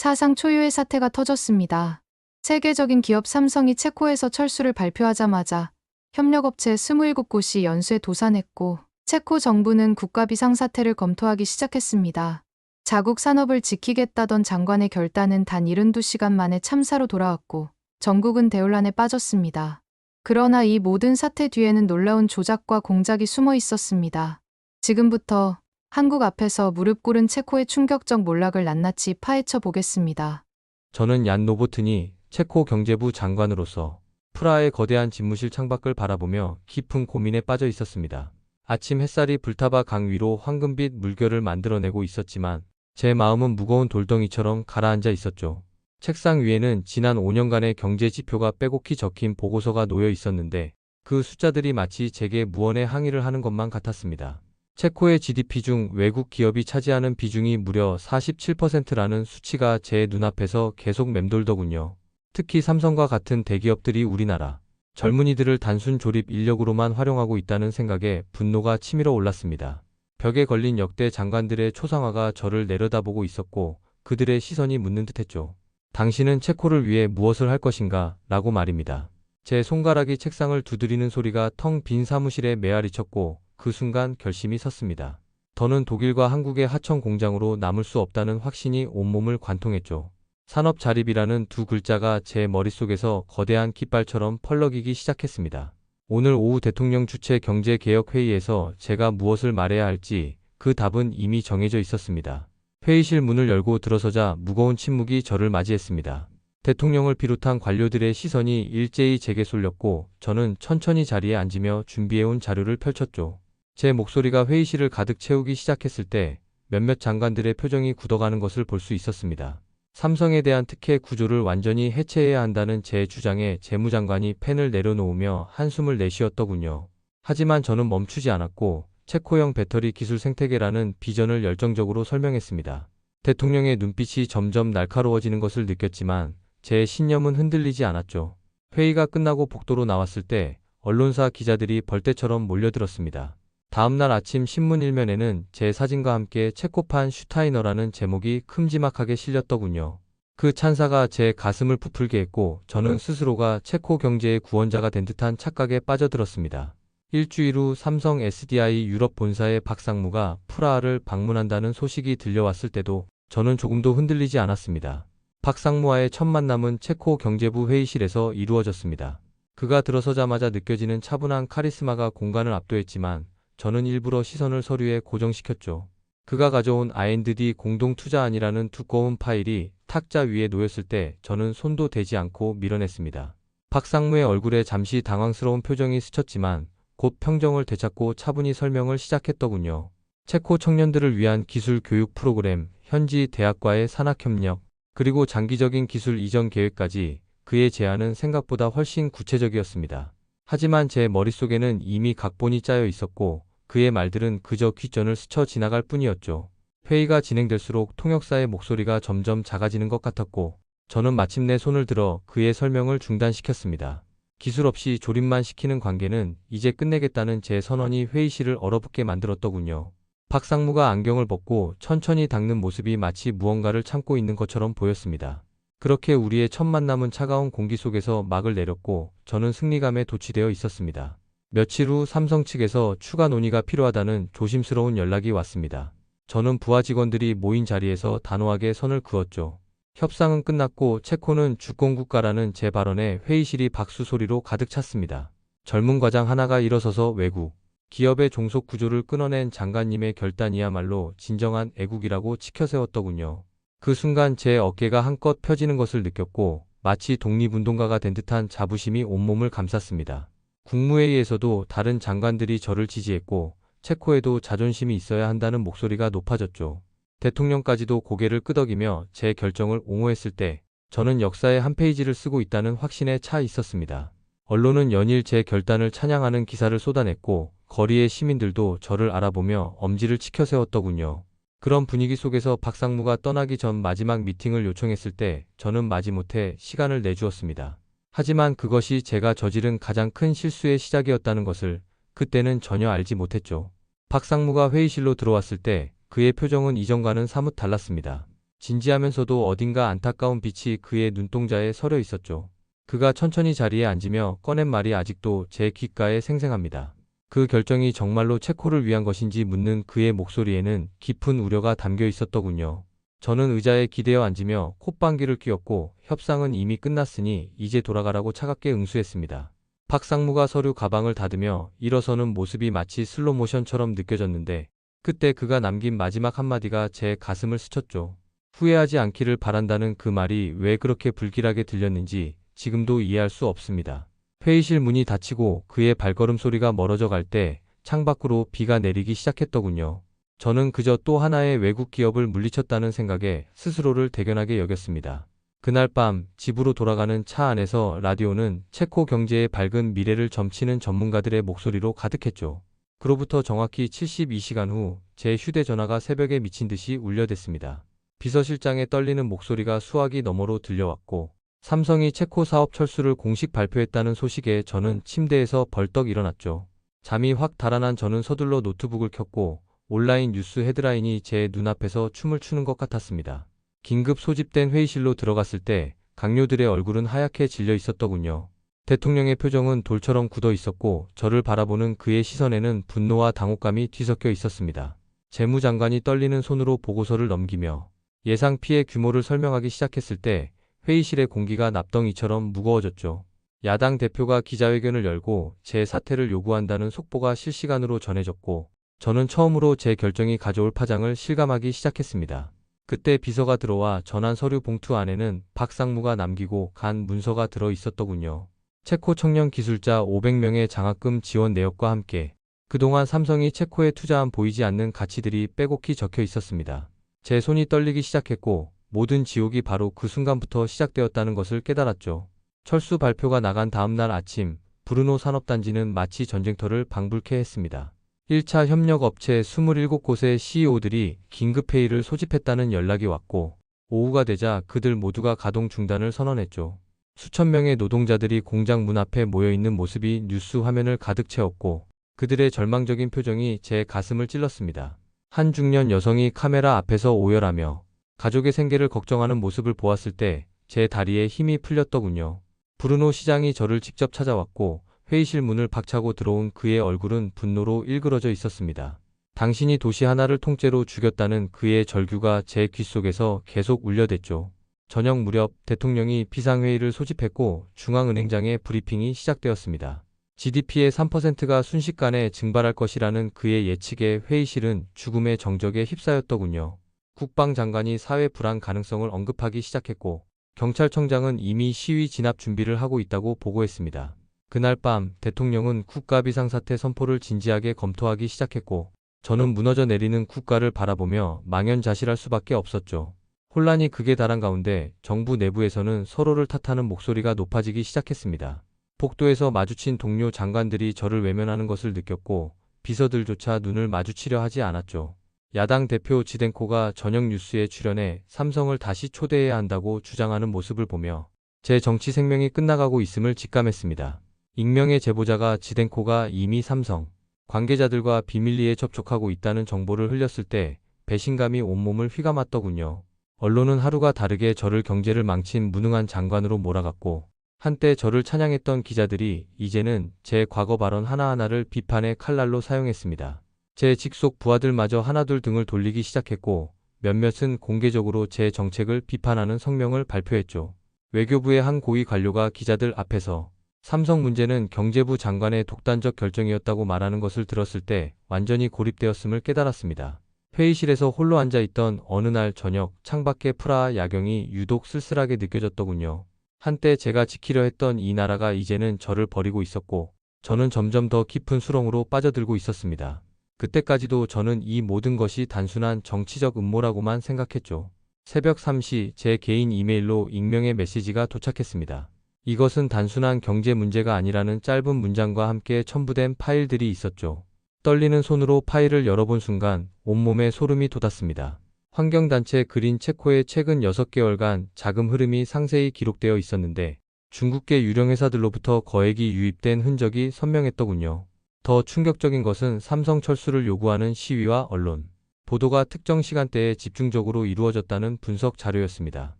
사상 초유의 사태가 터졌습니다. 세계적인 기업 삼성이 체코에서 철수를 발표하자마자 협력업체 27곳이 연쇄 도산했고 체코 정부는 국가 비상 사태를 검토하기 시작했습니다. 자국 산업을 지키겠다던 장관의 결단은 단 72시간 만에 참사로 돌아왔고 전국은 대혼란에 빠졌습니다. 그러나 이 모든 사태 뒤에는 놀라운 조작과 공작이 숨어 있었습니다. 지금부터 한국 앞에서 무릎 꿇은 체코의 충격적 몰락을 낱낱이 파헤쳐 보겠습니다. 저는 얀 노보튼이 체코 경제부 장관으로서 프라하의 거대한 집무실 창밖을 바라보며 깊은 고민에 빠져 있었습니다. 아침 햇살이 불타바 강 위로 황금빛 물결을 만들어내고 있었지만 제 마음은 무거운 돌덩이처럼 가라앉아 있었죠. 책상 위에는 지난 5년간의 경제 지표가 빼곡히 적힌 보고서가 놓여 있었는데 그 숫자들이 마치 제게 무언의 항의를 하는 것만 같았습니다. 체코의 GDP 중 외국 기업이 차지하는 비중이 무려 47%라는 수치가 제 눈앞에서 계속 맴돌더군요. 특히 삼성과 같은 대기업들이 우리나라 젊은이들을 단순 조립 인력으로만 활용하고 있다는 생각에 분노가 치밀어 올랐습니다. 벽에 걸린 역대 장관들의 초상화가 저를 내려다보고 있었고 그들의 시선이 묻는 듯했죠. 당신은 체코를 위해 무엇을 할 것인가? 라고 말입니다. 제 손가락이 책상을 두드리는 소리가 텅 빈 사무실에 메아리쳤고 그 순간 결심이 섰습니다. 더는 독일과 한국의 하청 공장으로 남을 수 없다는 확신이 온몸을 관통했죠. 산업 자립이라는 두 글자가 제 머릿속에서 거대한 깃발처럼 펄럭이기 시작했습니다. 오늘 오후 대통령 주최 경제개혁회의에서 제가 무엇을 말해야 할지 그 답은 이미 정해져 있었습니다. 회의실 문을 열고 들어서자 무거운 침묵이 저를 맞이했습니다. 대통령을 비롯한 관료들의 시선이 일제히 제게 쏠렸고 저는 천천히 자리에 앉으며 준비해온 자료를 펼쳤죠. 제 목소리가 회의실을 가득 채우기 시작했을 때 몇몇 장관들의 표정이 굳어가는 것을 볼 수 있었습니다. 삼성에 대한 특혜 구조를 완전히 해체해야 한다는 제 주장에 재무장관이 펜을 내려놓으며 한숨을 내쉬었더군요. 하지만 저는 멈추지 않았고 체코형 배터리 기술 생태계라는 비전을 열정적으로 설명했습니다. 대통령의 눈빛이 점점 날카로워지는 것을 느꼈지만 제 신념은 흔들리지 않았죠. 회의가 끝나고 복도로 나왔을 때 언론사 기자들이 벌떼처럼 몰려들었습니다. 다음날 아침 신문 일면에는 제 사진과 함께 체코판 슈타이너라는 제목이 큼지막하게 실렸더군요. 그 찬사가 제 가슴을 부풀게 했고 저는 스스로가 체코 경제의 구원자가 된 듯한 착각에 빠져들었습니다. 일주일 후 삼성 SDI 유럽 본사의 박상무가 프라하를 방문한다는 소식이 들려왔을 때도 저는 조금도 흔들리지 않았습니다. 박상무와의 첫 만남은 체코 경제부 회의실에서 이루어졌습니다. 그가 들어서자마자 느껴지는 차분한 카리스마가 공간을 압도했지만 저는 일부러 시선을 서류에 고정시켰죠. 그가 가져온 R&D 공동투자안이라는 두꺼운 파일이 탁자 위에 놓였을 때 저는 손도 대지 않고 밀어냈습니다. 박상무의 얼굴에 잠시 당황스러운 표정이 스쳤지만 곧 평정을 되찾고 차분히 설명을 시작했더군요. 체코 청년들을 위한 기술 교육 프로그램, 현지 대학과의 산학협력, 그리고 장기적인 기술 이전 계획까지 그의 제안은 생각보다 훨씬 구체적이었습니다. 하지만 제 머릿속에는 이미 각본이 짜여 있었고 그의 말들은 그저 귓전을 스쳐 지나갈 뿐이었죠. 회의가 진행될수록 통역사의 목소리가 점점 작아지는 것 같았고 저는 마침내 손을 들어 그의 설명을 중단시켰습니다. 기술 없이 조립만 시키는 관계는 이제 끝내겠다는 제 선언이 회의실을 얼어붙게 만들었더군요. 박상무가 안경을 벗고 천천히 닦는 모습이 마치 무언가를 참고 있는 것처럼 보였습니다. 그렇게 우리의 첫 만남은 차가운 공기 속에서 막을 내렸고 저는 승리감에 도취되어 있었습니다. 며칠 후 삼성 측에서 추가 논의가 필요하다는 조심스러운 연락이 왔습니다. 저는 부하 직원들이 모인 자리에서 단호하게 선을 그었죠. 협상은 끝났고 체코는 주권국가라는 제 발언에 회의실이 박수 소리로 가득 찼습니다. 젊은 과장 하나가 일어서서 외국, 기업의 종속 구조를 끊어낸 장관님의 결단이야말로 진정한 애국이라고 치켜세웠더군요. 그 순간 제 어깨가 한껏 펴지는 것을 느꼈고 마치 독립운동가가 된 듯한 자부심이 온몸을 감쌌습니다. 국무회의에서도 다른 장관들이 저를 지지했고 체코에도 자존심이 있어야 한다는 목소리가 높아졌죠. 대통령까지도 고개를 끄덕이며 제 결정을 옹호했을 때 저는 역사의 한 페이지를 쓰고 있다는 확신에 차 있었습니다. 언론은 연일 제 결단을 찬양하는 기사를 쏟아냈고 거리의 시민들도 저를 알아보며 엄지를 치켜세웠더군요. 그런 분위기 속에서 박상무가 떠나기 전 마지막 미팅을 요청했을 때 저는 마지못해 시간을 내주었습니다. 하지만 그것이 제가 저지른 가장 큰 실수의 시작이었다는 것을 그때는 전혀 알지 못했죠. 박상무가 회의실로 들어왔을 때 그의 표정은 이전과는 사뭇 달랐습니다. 진지하면서도 어딘가 안타까운 빛이 그의 눈동자에 서려 있었죠. 그가 천천히 자리에 앉으며 꺼낸 말이 아직도 제 귓가에 생생합니다. 그 결정이 정말로 체코를 위한 것인지 묻는 그의 목소리에는 깊은 우려가 담겨 있었더군요. 저는 의자에 기대어 앉으며 콧방귀를 뀌었고 협상은 이미 끝났으니 이제 돌아가라고 차갑게 응수했습니다. 박 상무가 서류 가방을 닫으며 일어서는 모습이 마치 슬로모션처럼 느껴졌는데 그때 그가 남긴 마지막 한마디가 제 가슴을 스쳤죠. 후회하지 않기를 바란다는 그 말이 왜 그렇게 불길하게 들렸는지 지금도 이해할 수 없습니다. 회의실 문이 닫히고 그의 발걸음 소리가 멀어져 갈 때 창밖으로 비가 내리기 시작했더군요. 저는 그저 또 하나의 외국 기업을 물리쳤다는 생각에 스스로를 대견하게 여겼습니다. 그날 밤 집으로 돌아가는 차 안에서 라디오는 체코 경제의 밝은 미래를 점치는 전문가들의 목소리로 가득했죠. 그로부터 정확히 72시간 후 제 휴대전화가 새벽에 미친 듯이 울려댔습니다. 비서실장의 떨리는 목소리가 수화기 너머로 들려왔고 삼성이 체코 사업 철수를 공식 발표했다는 소식에 저는 침대에서 벌떡 일어났죠. 잠이 확 달아난 저는 서둘러 노트북을 켰고 온라인 뉴스 헤드라인이 제 눈앞에서 춤을 추는 것 같았습니다. 긴급 소집된 회의실로 들어갔을 때 강요들의 얼굴은 하얗게 질려 있었더군요. 대통령의 표정은 돌처럼 굳어 있었고 저를 바라보는 그의 시선에는 분노와 당혹감이 뒤섞여 있었습니다. 재무장관이 떨리는 손으로 보고서를 넘기며 예상 피해 규모를 설명하기 시작했을 때 회의실의 공기가 납덩이처럼 무거워졌죠. 야당 대표가 기자회견을 열고 제 사퇴를 요구한다는 속보가 실시간으로 전해졌고 저는 처음으로 제 결정이 가져올 파장을 실감하기 시작했습니다. 그때 비서가 들어와 전한 서류 봉투 안에는 박 상무가 남기고 간 문서가 들어 있었더군요. 체코 청년 기술자 500명의 장학금 지원 내역과 함께 그동안 삼성이 체코에 투자한 보이지 않는 가치들이 빼곡히 적혀 있었습니다. 제 손이 떨리기 시작했고 모든 지옥이 바로 그 순간부터 시작되었다는 것을 깨달았죠. 철수 발표가 나간 다음 날 아침 브루노 산업단지는 마치 전쟁터를 방불케 했습니다. 1차 협력 업체 27곳의 CEO들이 긴급회의를 소집했다는 연락이 왔고 오후가 되자 그들 모두가 가동 중단을 선언했죠. 수천 명의 노동자들이 공장 문 앞에 모여 있는 모습이 뉴스 화면을 가득 채웠고 그들의 절망적인 표정이 제 가슴을 찔렀습니다. 한 중년 여성이 카메라 앞에서 오열하며 가족의 생계를 걱정하는 모습을 보았을 때 제 다리에 힘이 풀렸더군요. 브루노 시장이 저를 직접 찾아왔고 회의실 문을 박차고 들어온 그의 얼굴은 분노로 일그러져 있었습니다. 당신이 도시 하나를 통째로 죽였다는 그의 절규가 제 귓속에서 계속 울려댔죠. 저녁 무렵 대통령이 비상회의를 소집했고 중앙은행장의 브리핑이 시작되었습니다. GDP의 3%가 순식간에 증발할 것이라는 그의 예측에 회의실은 죽음의 정적에 휩싸였더군요. 국방장관이 사회 불안 가능성을 언급하기 시작했고 경찰청장은 이미 시위 진압 준비를 하고 있다고 보고했습니다. 그날 밤 대통령은 국가 비상사태 선포를 진지하게 검토하기 시작했고 저는 무너져 내리는 국가를 바라보며 망연자실할 수밖에 없었죠. 혼란이 극에 달한 가운데 정부 내부에서는 서로를 탓하는 목소리가 높아지기 시작했습니다. 복도에서 마주친 동료 장관들이 저를 외면하는 것을 느꼈고 비서들조차 눈을 마주치려 하지 않았죠. 야당 대표 지덴코가 저녁 뉴스에 출연해 삼성을 다시 초대해야 한다고 주장하는 모습을 보며 제 정치 생명이 끝나가고 있음을 직감했습니다. 익명의 제보자가 지덴코가 이미 삼성 관계자들과 비밀리에 접촉하고 있다는 정보를 흘렸을 때 배신감이 온몸을 휘감았더군요. 언론은 하루가 다르게 저를 경제를 망친 무능한 장관으로 몰아갔고 한때 저를 찬양했던 기자들이 이제는 제 과거 발언 하나하나를 비판의 칼날로 사용했습니다. 제 직속 부하들마저 하나둘 등을 돌리기 시작했고 몇몇은 공개적으로 제 정책을 비판하는 성명을 발표했죠. 외교부의 한 고위 관료가 기자들 앞에서 삼성 문제는 경제부 장관의 독단적 결정이었다고 말하는 것을 들었을 때 완전히 고립되었음을 깨달았습니다. 회의실에서 홀로 앉아 있던 어느 날 저녁 창밖의 프라하 야경이 유독 쓸쓸하게 느껴졌더군요. 한때 제가 지키려 했던 이 나라가 이제는 저를 버리고 있었고 저는 점점 더 깊은 수렁으로 빠져들고 있었습니다. 그때까지도 저는 이 모든 것이 단순한 정치적 음모라고만 생각했죠. 새벽 3시 제 개인 이메일로 익명의 메시지가 도착했습니다. 이것은 단순한 경제 문제가 아니라는 짧은 문장과 함께 첨부된 파일들이 있었죠. 떨리는 손으로 파일을 열어본 순간 온몸에 소름이 돋았습니다. 환경단체 그린 체코의 최근 6개월간 자금 흐름이 상세히 기록되어 있었는데 중국계 유령 회사들로부터 거액이 유입된 흔적이 선명했더군요. 더 충격적인 것은 삼성 철수를 요구하는 시위와 언론, 보도가 특정 시간대에 집중적으로 이루어졌다는 분석 자료였습니다.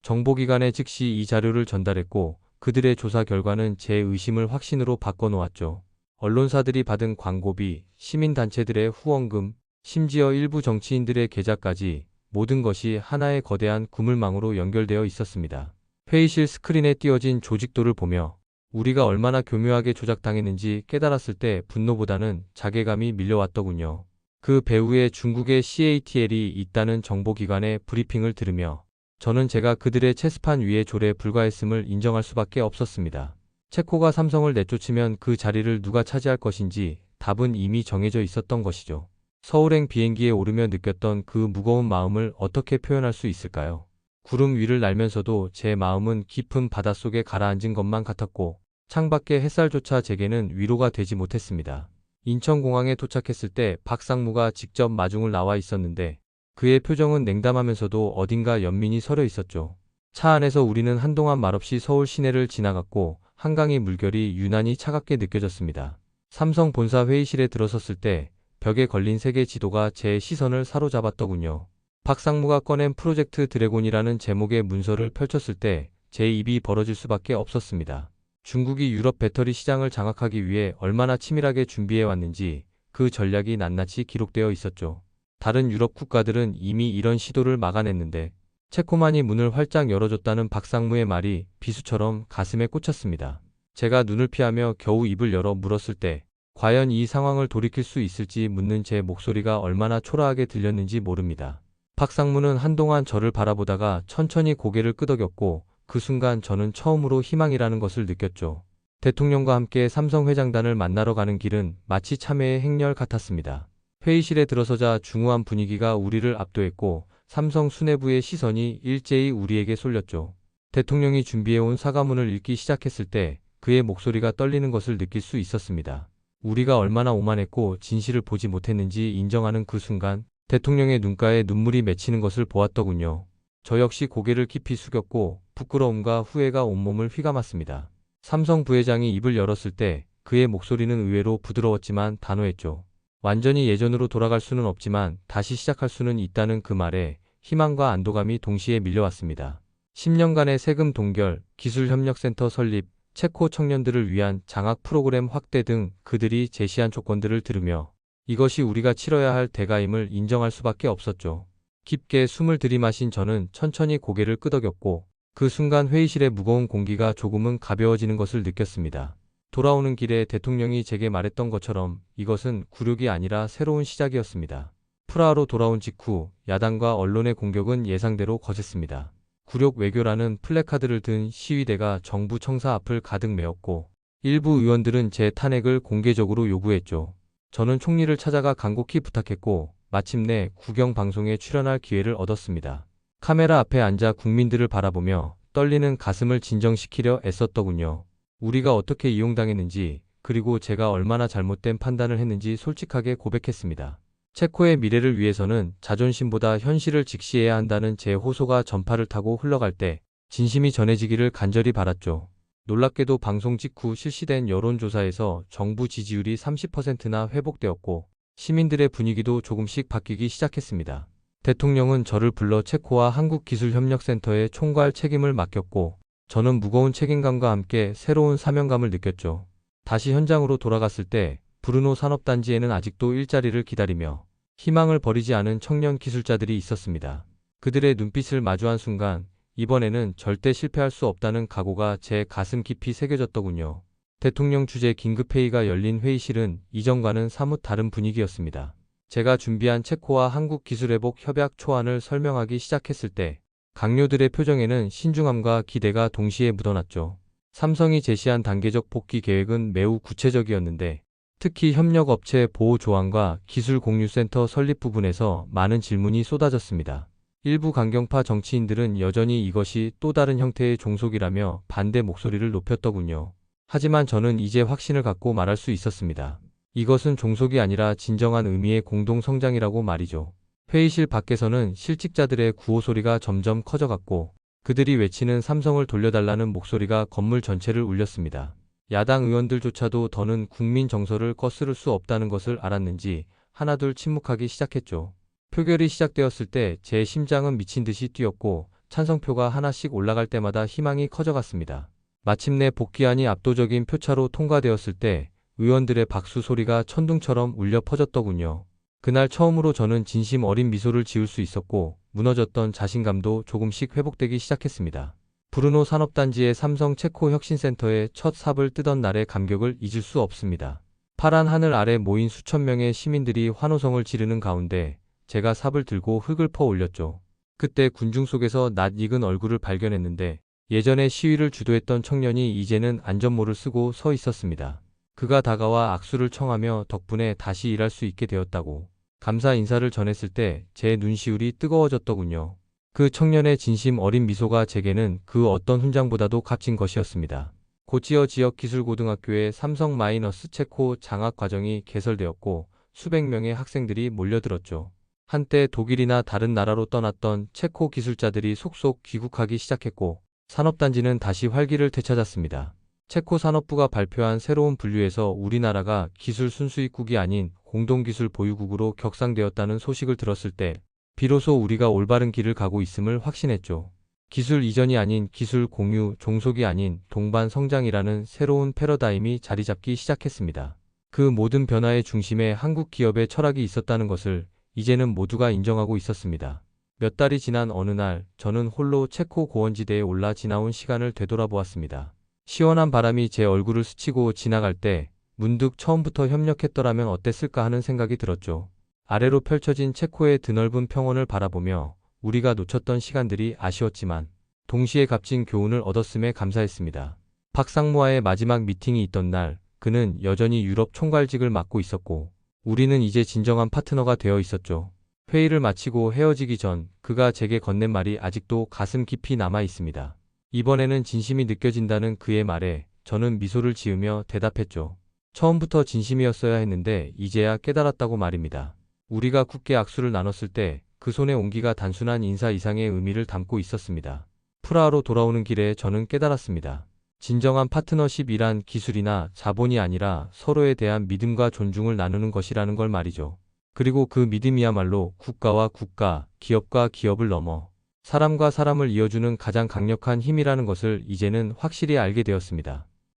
정보기관에 즉시 이 자료를 전달했고 그들의 조사 결과는 제 의심을 확신으로 바꿔놓았죠. 언론사들이 받은 광고비, 시민단체들의 후원금, 심지어 일부 정치인들의 계좌까지 모든 것이 하나의 거대한 구물망으로 연결되어 있었습니다. 회의실 스크린에 띄어진 조직도를 보며 우리가 얼마나 교묘하게 조작당했는지 깨달았을 때 분노보다는 자괴감이 밀려왔더군요. 그 배후에 중국의 CATL이 있다는 정보기관의 브리핑을 들으며 저는 제가 그들의 체스판 위에 조례 불과했음을 인정할 수밖에 없었습니다. 체코가 삼성을 내쫓으면 그 자리를 누가 차지할 것인지 답은 이미 정해져 있었던 것이죠. 서울행 비행기에 오르며 느꼈던 그 무거운 마음을 어떻게 표현할 수 있을까요? 구름 위를 날면서도 제 마음은 깊은 바닷속에 가라앉은 것만 같았고 창밖의 햇살조차 제게는 위로가 되지 못했습니다. 인천공항에 도착했을 때 박상무가 직접 마중을 나와 있었는데 그의 표정은 냉담하면서도 어딘가 연민이 서려 있었죠. 차 안에서 우리는 한동안 말없이 서울 시내를 지나갔고 한강의 물결이 유난히 차갑게 느껴졌습니다. 삼성 본사 회의실에 들어섰을 때 벽에 걸린 세계 지도가 제 시선을 사로잡았더군요. 박상무가 꺼낸 프로젝트 드래곤이라는 제목의 문서를 펼쳤을 때 제 입이 벌어질 수밖에 없었습니다. 중국이 유럽 배터리 시장을 장악하기 위해 얼마나 치밀하게 준비해 왔는지 그 전략이 낱낱이 기록되어 있었죠. 다른 유럽 국가들은 이미 이런 시도를 막아냈는데 체코만이 문을 활짝 열어줬다는 박상무의 말이 비수처럼 가슴에 꽂혔습니다. 제가 눈을 피하며 겨우 입을 열어 물었을 때 과연 이 상황을 돌이킬 수 있을지 묻는 제 목소리가 얼마나 초라하게 들렸는지 모릅니다. 박상무는 한동안 저를 바라보다가 천천히 고개를 끄덕였고 그 순간 저는 처음으로 희망이라는 것을 느꼈죠. 대통령과 함께 삼성 회장단을 만나러 가는 길은 마치 참회의 행렬 같았습니다. 회의실에 들어서자 중후한 분위기가 우리를 압도했고 삼성 수뇌부의 시선이 일제히 우리에게 쏠렸죠. 대통령이 준비해온 사과문을 읽기 시작했을 때 그의 목소리가 떨리는 것을 느낄 수 있었습니다. 우리가 얼마나 오만했고 진실을 보지 못했는지 인정하는 그 순간 대통령의 눈가에 눈물이 맺히는 것을 보았더군요. 저 역시 고개를 깊이 숙였고 부끄러움과 후회가 온몸을 휘감았습니다. 삼성 부회장이 입을 열었을 때 그의 목소리는 의외로 부드러웠지만 단호했죠. 완전히 예전으로 돌아갈 수는 없지만 다시 시작할 수는 있다는 그 말에 희망과 안도감이 동시에 밀려왔습니다. 10년간의 세금 동결, 기술협력센터 설립, 체코 청년들을 위한 장학 프로그램 확대 등 그들이 제시한 조건들을 들으며 이것이 우리가 치러야 할 대가임을 인정할 수밖에 없었죠. 깊게 숨을 들이마신 저는 천천히 고개를 끄덕였고 그 순간 회의실의 무거운 공기가 조금은 가벼워지는 것을 느꼈습니다. 돌아오는 길에 대통령이 제게 말했던 것처럼 이것은 굴욕이 아니라 새로운 시작이었습니다. 프라하로 돌아온 직후 야당과 언론의 공격은 예상대로 거셌습니다. 굴욕 외교라는 플래카드를 든 시위대가 정부 청사 앞을 가득 메웠고 일부 의원들은 제 탄핵을 공개적으로 요구했죠. 저는 총리를 찾아가 간곡히 부탁했고 마침내 국영 방송에 출연할 기회를 얻었습니다. 카메라 앞에 앉아 국민들을 바라보며 떨리는 가슴을 진정시키려 애썼더군요. 우리가 어떻게 이용당했는지 그리고 제가 얼마나 잘못된 판단을 했는지 솔직하게 고백했습니다. 체코의 미래를 위해서는 자존심보다 현실을 직시해야 한다는 제 호소가 전파를 타고 흘러갈 때 진심이 전해지기를 간절히 바랐죠. 놀랍게도 방송 직후 실시된 여론조사에서 정부 지지율이 30%나 회복되었고 시민들의 분위기도 조금씩 바뀌기 시작했습니다. 대통령은 저를 불러 체코와 한국기술협력센터에 총괄 책임을 맡겼고 저는 무거운 책임감과 함께 새로운 사명감을 느꼈죠. 다시 현장으로 돌아갔을 때 브루노 산업단지에는 아직도 일자리를 기다리며 희망을 버리지 않은 청년 기술자들이 있었습니다. 그들의 눈빛을 마주한 순간 이번에는 절대 실패할 수 없다는 각오가 제 가슴 깊이 새겨졌더군요. 대통령 주재 긴급회의가 열린 회의실은 이전과는 사뭇 다른 분위기였습니다. 제가 준비한 체코와 한국 기술회복 협약 초안을 설명하기 시작했을 때 강요들의 표정에는 신중함과 기대가 동시에 묻어났죠. 삼성이 제시한 단계적 복귀 계획은 매우 구체적이었는데 특히 협력업체 보호 조항과 기술 공유센터 설립 부분에서 많은 질문이 쏟아졌습니다. 일부 강경파 정치인들은 여전히 이것이 또 다른 형태의 종속이라며 반대 목소리를 높였더군요. 하지만 저는 이제 확신을 갖고 말할 수 있었습니다. 이것은 종속이 아니라 진정한 의미의 공동 성장이라고 말이죠. 회의실 밖에서는 실직자들의 구호 소리가 점점 커져갔고 그들이 외치는 삼성을 돌려달라는 목소리가 건물 전체를 울렸습니다. 야당 의원들조차도 더는 국민 정서를 거스를 수 없다는 것을 알았는지 하나둘 침묵하기 시작했죠. 표결이 시작되었을 때 제 심장은 미친 듯이 뛰었고 찬성표가 하나씩 올라갈 때마다 희망이 커져갔습니다. 마침내 복귀안이 압도적인 표차로 통과되었을 때 의원들의 박수 소리가 천둥처럼 울려 퍼졌더군요. 그날 처음으로 저는 진심 어린 미소를 지을 수 있었고 무너졌던 자신감도 조금씩 회복되기 시작했습니다. 브루노 산업단지의 삼성 체코 혁신센터의 첫 삽을 뜨던 날의 감격을 잊을 수 없습니다. 파란 하늘 아래 모인 수천 명의 시민들이 환호성을 지르는 가운데 제가 삽을 들고 흙을 퍼 올렸죠. 그때 군중 속에서 낯익은 얼굴을 발견했는데 예전에 시위를 주도했던 청년이 이제는 안전모를 쓰고 서 있었습니다. 그가 다가와 악수를 청하며 덕분에 다시 일할 수 있게 되었다고 감사 인사를 전했을 때 제 눈시울이 뜨거워졌더군요. 그 청년의 진심 어린 미소가 제게는 그 어떤 훈장보다도 값진 것이었습니다. 고치어 지역기술고등학교의 삼성 마이너스 체코 장학 과정이 개설되었고 수백 명의 학생들이 몰려들었죠. 한때 독일이나 다른 나라로 떠났던 체코 기술자들이 속속 귀국하기 시작했고 산업단지는 다시 활기를 되찾았습니다. 체코 산업부가 발표한 새로운 분류에서 우리나라가 기술 순수입국이 아닌 공동기술 보유국으로 격상되었다는 소식을 들었을 때 비로소 우리가 올바른 길을 가고 있음을 확신했죠. 기술 이전이 아닌 기술 공유, 종속이 아닌 동반 성장이라는 새로운 패러다임이 자리 잡기 시작했습니다. 그 모든 변화의 중심에 한국 기업의 철학이 있었다는 것을 이제는 모두가 인정하고 있었습니다. 몇 달이 지난 어느 날 저는 홀로 체코 고원지대에 올라 지나온 시간을 되돌아보았습니다. 시원한 바람이 제 얼굴을 스치고 지나갈 때 문득 처음부터 협력했더라면 어땠을까 하는 생각이 들었죠. 아래로 펼쳐진 체코의 드넓은 평원을 바라보며 우리가 놓쳤던 시간들이 아쉬웠지만 동시에 값진 교훈을 얻었음에 감사했습니다. 박상무와의 마지막 미팅이 있던 날 그는 여전히 유럽 총괄직을 맡고 있었고 우리는 이제 진정한 파트너가 되어 있었죠. 회의를 마치고 헤어지기 전 그가 제게 건넨 말이 아직도 가슴 깊이 남아 있습니다. 이번에는 진심이 느껴진다는 그의 말에 저는 미소를 지으며 대답했죠. 처음부터 진심이었어야 했는데 이제야 깨달았다고 말입니다. 우리가 굳게 악수를 나눴을 때 그 손의 온기가 단순한 인사 이상의 의미를 담고 있었습니다. 프라하로 돌아오는 길에 저는 깨달았습니다. 진정한 파트너십이란 기술이나 자본이 아니라 서로에 대한 믿음과 존중을 나누는 것이라는 걸 말이죠. 그리고 그 믿음이야말로 국가와 국가, 기업과 기업을 넘어 사람과 사람을 이어주는 가장 강력한 힘이라는 것을 이제는 확실히 알게 되었습니다.